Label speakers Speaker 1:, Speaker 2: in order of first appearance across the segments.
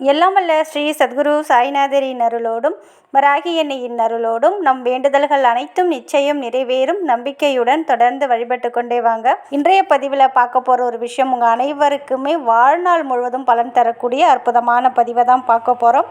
Speaker 1: எல்லாம் வல்ல ஸ்ரீ சத்குரு சாய்நாதரின் அருளோடும் வராகி எண்ணெயின் அருளோடும் நம் வேண்டுதல்கள் அனைத்தும் நிச்சயம் நிறைவேறும் நம்பிக்கையுடன் தொடர்ந்து வழிபட்டு கொண்டே வாங்க. இன்றைய பதிவில் பார்க்க போகிற ஒரு விஷயம் உங்கள் அனைவருக்குமே வாழ்நாள் முழுவதும் பலன் தரக்கூடிய அற்புதமான பதிவை தான் பார்க்க போகிறோம்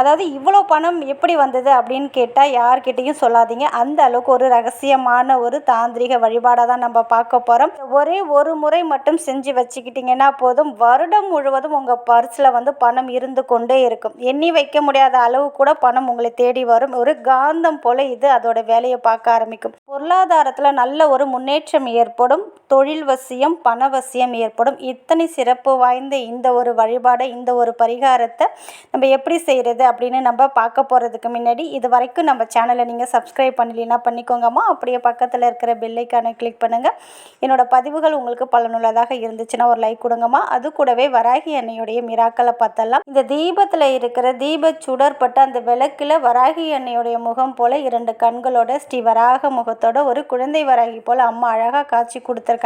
Speaker 1: அதாவது இவ்வளோ பணம் எப்படி வந்தது அப்படின்னு கேட்டால் யார்கிட்டையும் சொல்லாதீங்க. அந்த அளவுக்கு ஒரு ரகசியமான ஒரு தாந்திரிக வழிபாடாக தான் நம்ம பார்க்க போகிறோம் ஒரே ஒரு முறை மட்டும் செஞ்சு வச்சுக்கிட்டிங்கன்னா போதும். வருடம் முழுவதும் உங்கள் பர்ஸில் வந்து பணம் இருந்து கொண்டே இருக்கும். எண்ணி வைக்க முடியாத அளவு கூட பணம் உங்களை தேடி வரும். ஒரு காந்தம் போல இது அதோட வேலையை பார்க்க ஆரம்பிக்கும். பொருளாதாரத்தில் நல்ல ஒரு முன்னேற்றம் ஏற்படும். தொழில் வசியம் பணவசியம் ஏற்படும். இத்தனை சிறப்பு வாய்ந்த இந்த ஒரு வழிபாடை இந்த ஒரு பரிகாரத்தை நம்ம எப்படி செய்கிறது அப்படின்னு நம்ம பார்க்க போகிறதுக்கு முன்னாடி இது வரைக்கும் நம்ம சேனலை நீங்கள் சப்ஸ்கிரைப் பண்ணலைன்னா பண்ணிக்கோங்கம்மா. அப்படியே பக்கத்தில் இருக்கிற பெல்லைக்கான கிளிக் பண்ணுங்கள் என்னோட பதிவுகள் உங்களுக்கு பலனுள்ளதாக இருந்துச்சுன்னா ஒரு லைக் கொடுங்கம்மா. அது கூடவே வராகி அன்னையுடைய மிராக்களை பார்த்தலாம். இந்த தீபத்தில் இருக்கிற தீப சுடர்பட்ட அந்த விளக்கில் வராகி அன்னையுடைய முகம் போல இரண்டு கண்களோட ஸ்ரீ வராக முகத்தோட ஒரு குழந்தை வராகி போல் அம்மா அழகாக காட்சி கொடுத்துருக்காங்க.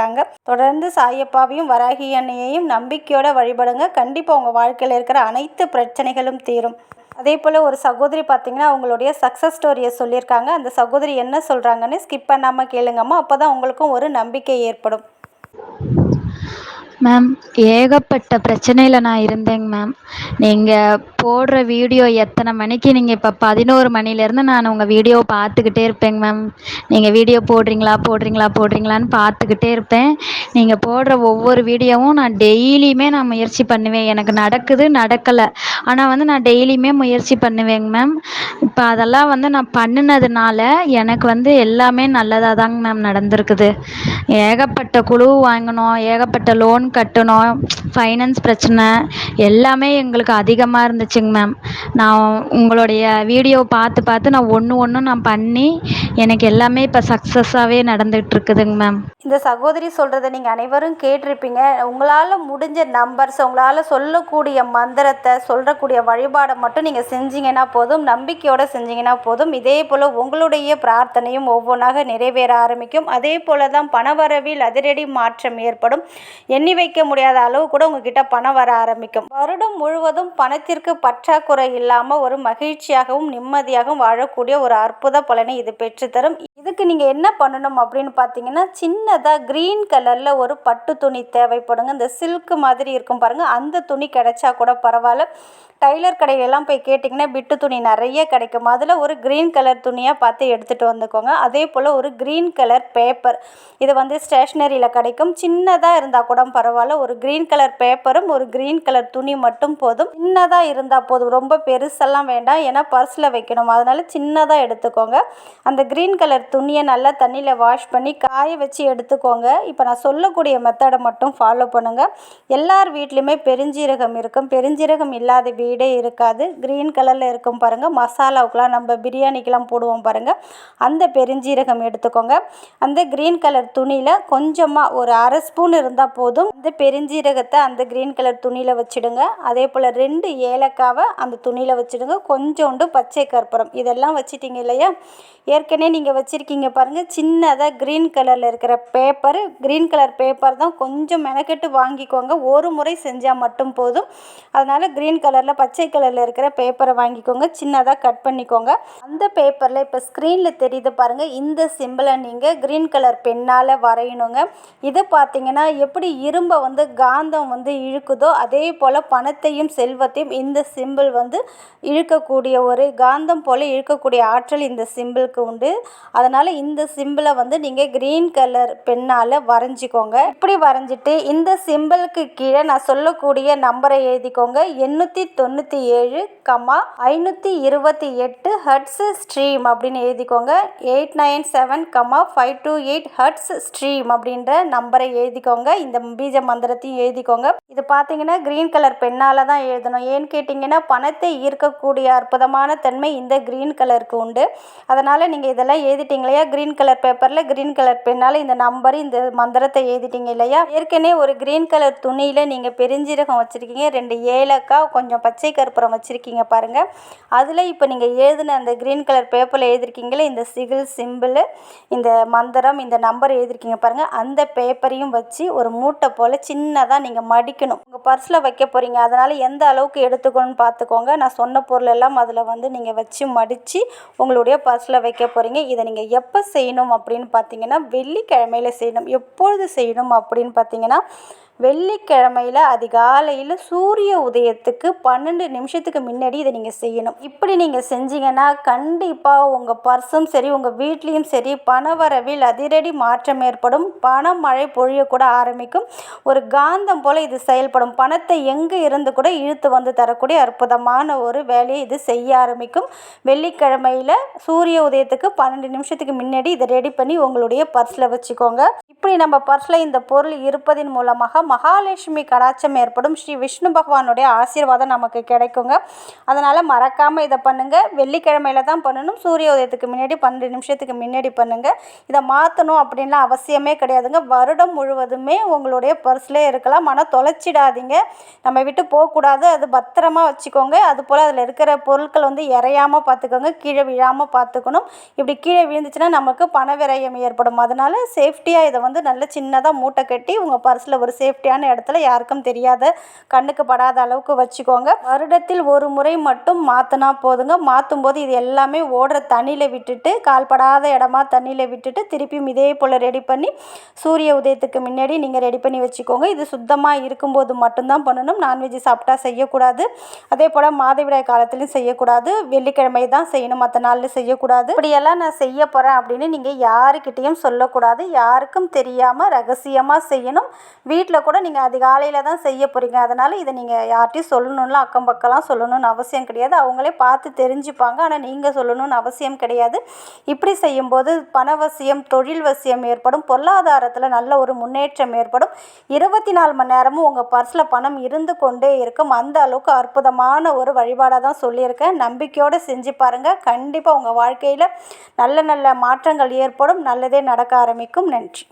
Speaker 1: தொடர்ந்து சாயப்பாவையும் வராகி அன்னையையும் நம்பிக்கையோட வழிபடுங்க. கண்டிப்பாக உங்கள் வாழ்க்கையில் இருக்கிற அனைத்து பிரச்சனைகளும் தீரும். அதே போல் ஒரு சகோதரி பார்த்தீங்கன்னா அவங்களுடைய சக்ஸஸ் ஸ்டோரியை சொல்லியிருக்காங்க. அந்த சகோதரி என்ன சொல்கிறாங்கன்னு ஸ்கிப் பண்ணாமல் கேளுங்கம்மா. அப்போ தான் உங்களுக்கும் ஒரு நம்பிக்கை ஏற்படும்.
Speaker 2: மேம் ஏகப்பட்ட பிரச்சனையில் நான் இருந்தேங்க மேம் நீங்கள் போடுற வீடியோ எத்தனை மணிக்கு? நீங்கள் இப்போ பதினோரு மணிலேருந்து நான் உங்கள் வீடியோ பார்த்துக்கிட்டே இருப்பேங்க மேம் நீங்கள் வீடியோ போடுறீங்களா போடுறீங்களா போடுறீங்களான்னு பார்த்துக்கிட்டே இருப்பேன். நீங்கள் போடுற ஒவ்வொரு வீடியோவும் நான் டெய்லியுமே நான் முயற்சி பண்ணுவேன். எனக்கு நடக்குது நடக்கலை. ஆனால் வந்து நான் டெய்லியுமே முயற்சி பண்ணுவேங்க மேம் இப்போ அதெல்லாம் வந்து நான் பண்ணினதுனால எனக்கு வந்து எல்லாமே நல்லதாக தாங்க மேம் நடந்திருக்குது. ஏகப்பட்ட குழு வாங்கினோம் ஏகப்பட்ட லோன் கட்டணும் ஃபைனான்ஸ் பிரச்சனை எல்லாமே எங்களுக்கு அதிகமாக இருந்துச்சுங்க மேம் நான் உங்களுடைய வீடியோ பார்த்து பார்த்து நான் ஒன்று ஒன்றும் நான் பண்ணி எனக்கு எல்லாமே இப்போ சக்ஸஸாகவே நடந்துகிட்டு இருக்குதுங்க மேம்
Speaker 1: இந்த சகோதரி சொல்கிறத நீங்கள் அனைவரும் கேட்டிருப்பீங்க. உங்களால் முடிஞ்ச நம்பர்ஸ் உங்களால் சொல்லக்கூடிய மந்திரத்தை சொல்லக்கூடிய வழிபாடை மட்டும் நீங்கள் செஞ்சீங்கன்னா போதும் நம்பிக்கையோடு செஞ்சீங்கன்னா போதும். இதே போல் உங்களுடைய பிரார்த்தனையும் ஒவ்வொன்றாக நிறைவேற ஆரம்பிக்கும். அதே போல் தான் பணவரவில் அதிரடி மாற்றம் ஏற்படும். எண்ணி வைக்க முடியாத அளவு கூட உங்ககிட்ட பணம் வர ஆரம்பிக்கும். வருடம் முழுவதும் பணத்திற்கு பற்றாக்குறை இல்லாமல் ஒரு மகிழ்ச்சியாகவும் நிம்மதியாகவும் வாழக்கூடிய ஒரு அற்புத பலனை இது பெற்றுத்தரும். இதுக்கு நீங்கள் என்ன பண்ணணும் அப்படின்னு பார்த்தீங்கன்னா சின்னதாக க்ரீன் கலரில் ஒரு பட்டு துணி தேவைப்படுங்க. இந்த சில்க் மாதிரி இருக்கும் பாருங்கள் அந்த துணி கிடைச்சா கூட பரவாயில்ல. டைலர் கடையிலலாம் போய் கேட்டிங்கன்னா பிட்டு துணி நிறைய கிடைக்கும். அதில் ஒரு க்ரீன் கலர் துணியாக பார்த்து எடுத்துகிட்டு வந்துக்கோங்க. அதே போல் ஒரு க்ரீன் கலர் பேப்பர் இது வந்து ஸ்டேஷ்னரியில் கிடைக்கும். சின்னதாக இருந்தால் கூட பரவாயில்ல. ஒரு க்ரீன் கலர் பேப்பரும் ஒரு க்ரீன் கலர் துணி மட்டும் போதும். சின்னதாக இருந்தால் போதும். ரொம்ப பெருசெல்லாம் வேண்டாம். ஏன்னா பர்ஸில் வைக்கணும். அதனால் சின்னதாக எடுத்துக்கோங்க. அந்த க்ரீன் கலர் துணியை நல்லா தண்ணியில் வாஷ் பண்ணி காய வச்சு எடுத்துக்கோங்க. இப்போ நான் சொல்லக்கூடிய மெத்தடை மட்டும் ஃபாலோ பண்ணுங்கள் எல்லார் வீட்லேயுமே பெருஞ்சீரகம் இருக்கும். பெருஞ்சீரகம் இல்லாத வீடே இருக்காது. க்ரீன் கலரில் இருக்கும் பாருங்கள் மசாலாவுக்கெலாம் நம்ம பிரியாணிக்கெலாம் போடுவோம் பாருங்கள் அந்த பெருஞ்சீரகம் எடுத்துக்கோங்க. அந்த க்ரீன் கலர் துணியில் கொஞ்சமாக ஒரு அரை ஸ்பூன் இருந்தால் போதும். அந்த பெருஞ்சீரகத்தை அந்த க்ரீன் கலர் துணியில் வச்சுடுங்க. அதே போல் ரெண்டு ஏலக்காவை அந்த துணியில் வச்சுடுங்க. கொஞ்சோண்டு பச்சை கற்பூரம். இதெல்லாம் வச்சிட்டிங்க இல்லையா? ஏற்கனவே நீங்கள் வச்சுருக்கீங்க பாருங்கள் சின்னதாக க்ரீன் கலரில் இருக்கிற பேப்பர் க்ரீன் கலர் பேப்பர் தான் கொஞ்சம் மெனக்கெட்டு வாங்கிக்கோங்க. ஒரு முறை செஞ்சால் மட்டும் போதும். அதனால் க்ரீன் கலரில் பச்சை கலரில் இருக்கிற பேப்பரை வாங்கிக்கோங்க. சின்னதாக கட் பண்ணிக்கோங்க. அந்த பேப்பரில் இப்போ ஸ்க்ரீனில் தெரியுது பாருங்கள் இந்த சிம்பிளை நீங்கள் க்ரீன் கலர் பெண்ணால் வரையணுங்க. இது பார்த்தீங்கன்னா எப்படி இரும்பை வந்து காந்தம் வந்து இழுக்குதோ அதே போல் பணத்தையும் செல்வத்தையும் இந்த சிம்பிள் வந்து இழுக்கக்கூடிய ஒரு காந்தம் போல் இழுக்கக்கூடிய ஆற்றல் இந்த சிம்பிளுக்கு உண்டு. அதனால் இந்த சிம்பிளை வந்து நீங்கள் க்ரீன் கலர் பெண்ணால் வரைஞ்சிக்கோங்க. இப்படி வரைஞ்சிட்டு இந்த சிம்பிளுக்கு கீழே நான் சொல்லக்கூடிய நம்பரை எழுதிக்கோங்க. எண்ணூற்றி தொண்ணூற்றி ஏழு கம்மா ஐநூற்றி இருபத்தி எட்டு ஹட்ஸ் ஸ்ட்ரீம் அப்படின்னு எழுதிக்கோங்க. Eight nine seven comma five two eight huts stream அப்படின்ற நம்பரை எழுதிக்கோங்க. இந்த பீஜ மந்திரத்தையும் எழுதிக்கோங்க. இது பார்த்தீங்கன்னா க்ரீன் கலர் பெண்ணால் தான் எழுதணும். ஏன்னு கேட்டிங்கன்னா பணத்தை ஈர்க்கக்கூடிய அற்புதமான தன்மை இந்த க்ரீன் கலருக்கு உண்டு. அதனால் நீங்கள் இதெல்லாம் எழுதிட்டீங்க எழுதிட்டீங்க இல்லையா க்ரீன் கலர் பேப்பரில் க்ரீன் கலர் பெண்ணால் இந்த நம்பர் இந்த மந்திரத்தை எழுதிட்டீங்க இல்லையா? ஏற்கனவே ஒரு க்ரீன் கலர் துணியில் நீங்கள் பெருஞ்சீரகம் வச்சுருக்கீங்க. ரெண்டு ஏலக்காய் கொஞ்சம் பச்சை கற்பூரம் வச்சுருக்கீங்க பாருங்கள் அதில் இப்போ நீங்கள் எழுதின அந்த க்ரீன் கலர் பேப்பரில் எழுதிருக்கீங்களே இந்த சிகில் சிம்பிள் இந்த மந்திரம் இந்த நம்பர் எழுதிருக்கீங்க பாருங்கள் அந்த பேப்பரையும் வச்சு ஒரு மூட்டை போல் சின்னதாக நீங்கள் மடிக்கணும். உங்கள் பர்ஸில் வைக்க போகிறீங்க அதனால் எந்த அளவுக்கு எடுத்துக்கணும்னு பார்த்துக்கோங்க நான் சொன்ன பொருள் எல்லாம் அதில் வந்து நீங்கள் வச்சு மடித்து உங்களுடைய பர்ஸில் வைக்க போகிறீங்க இதை நீங்கள் எப்போ செய்யணும் அப்படின்னு பார்த்தீங்கன்னா வெள்ளிக்கிழமையில் செய்யணும். எப்பொழுது செய்யணும் அப்படின்னு பார்த்தீங்கன்னா வெள்ளிக்கிழமையில் அதிகாலையில் சூரிய உதயத்துக்கு பன்னெண்டு நிமிஷத்துக்கு முன்னாடி இதை நீங்கள் செய்யணும். இப்படி நீங்கள் செஞ்சீங்கன்னா கண்டிப்பாக உங்கள் பர்ஸும் சரி உங்கள் வீட்லேயும் சரி பணவரவில் அதிரடி மாற்றம் ஏற்படும். பண மழை பொழியக்கூட ஆரம்பிக்கும். ஒரு காந்தம் போல் இது செயல்படும். பணத்தை எங்கே இருந்து கூட இழுத்து வந்து தரக்கூடிய அற்புதமான ஒரு வேலையை இது செய்ய ஆரம்பிக்கும். வெள்ளிக்கிழமையில் சூரிய உதயத்துக்கு பன்னெண்டு நிமிஷத்துக்கு முன்னாடி இதை ரெடி பண்ணி உங்களுடைய பர்ஸில் வச்சுக்கோங்க. இப்படி நம்ம பர்ஸில் இந்த பொருள் இருப்பதின் மூலமாக மகாலட்சுமி கடாட்சம் ஏற்படும். ஸ்ரீ விஷ்ணு பகவானுடைய ஆசீர்வாதம் நமக்கு கிடைக்குங்க. அதனால் மறக்காமல் இதை பண்ணுங்கள் வெள்ளிக்கிழமையில தான் பண்ணணும். சூரிய உதயத்துக்கு முன்னாடி பன்னெண்டு நிமிஷத்துக்கு முன்னாடி பண்ணுங்கள் இதை மாற்றணும் அப்படின்லாம் அவசியமே கிடையாதுங்க. வருடம் முழுவதுமே உங்களுடைய பர்ஸ்லேயே இருக்கலாம். ஆனால் தொலைச்சிடாதீங்க. நம்ம விட்டு போகக்கூடாது. அது பத்திரமா வச்சுக்கோங்க. அது போல் அதில் இருக்கிற பொருட்கள் வந்து இறையாமல் பார்த்துக்கோங்க. கீழே விழாமல் பார்த்துக்கணும். இப்படி கீழே விழுந்துச்சுன்னா நமக்கு பண விரயம் ஏற்படும். அதனால் சேஃப்டியாக இதை வந்து நல்ல சின்னதாக மூட்டை கட்டி உங்கள் பர்ஸில் ஒரு சேஃப்டியான இடத்துல யாருக்கும் தெரியாத கண்ணுக்கு படாத அளவுக்கு வச்சுக்கோங்க. வருடத்தில் ஒரு முறை மட்டும் மாற்றினா போதுங்க. மாற்றும் போது இது எல்லாமே ஓடுற தண்ணியில் விட்டுட்டு கால்படாத இடமா தண்ணியில் விட்டுட்டு திருப்பியும் இதே போல் ரெடி பண்ணி சூரிய உதயத்துக்கு முன்னாடி நீங்கள் ரெடி பண்ணி வச்சுக்கோங்க. இது சுத்தமாக இருக்கும்போது மட்டும்தான் பண்ணணும். நான்வெஜ் சாப்பிட்டா செய்யக்கூடாது. அதே போல் மாதவிடாய் காலத்துலையும் செய்யக்கூடாது. வெள்ளிக்கிழமை தான் செய்யணும். மற்ற நாளில் செய்யக்கூடாது. இப்படியெல்லாம் நான் செய்ய போகிறேன் அப்படின்னு நீங்கள் யாருக்கிட்டேயும் சொல்லக்கூடாது. யாருக்கும் தெரியாமல் ரகசியமாக செய்யணும். வீட்டில் கூட நீங்கள் அதிகாலையில் தான் செய்ய போகிறீங்க அதனால் இதை நீங்கள் யார்கிட்டையும் சொல்லணும்ல அக்கம் பக்கம்லாம் சொல்லணும்னு அவசியம் கிடையாது. அவங்களே பார்த்து தெரிஞ்சுப்பாங்க. ஆனால் நீங்கள் சொல்லணும்னு அவசியம் கிடையாது. இப்படி செய்யும்போது பணவசியம் தொழில் வசியம் ஏற்படும். பொருளாதாரத்தில் நல்ல ஒரு முன்னேற்றம் ஏற்படும். இருபத்தி நாலு மணி நேரமும் உங்கள் பர்ஸில் பணம் இருந்து கொண்டே இருக்கும். அந்த அளவுக்கு அற்புதமான ஒரு வழிபாடாக தான் சொல்லியிருக்கேன். நம்பிக்கையோடு செஞ்சு பாருங்கள் கண்டிப்பாக உங்கள் வாழ்க்கையில் நல்ல நல்ல மாற்றங்கள் ஏற்படும். நல்லதே நடக்க ஆரம்பிக்கும். நன்றி.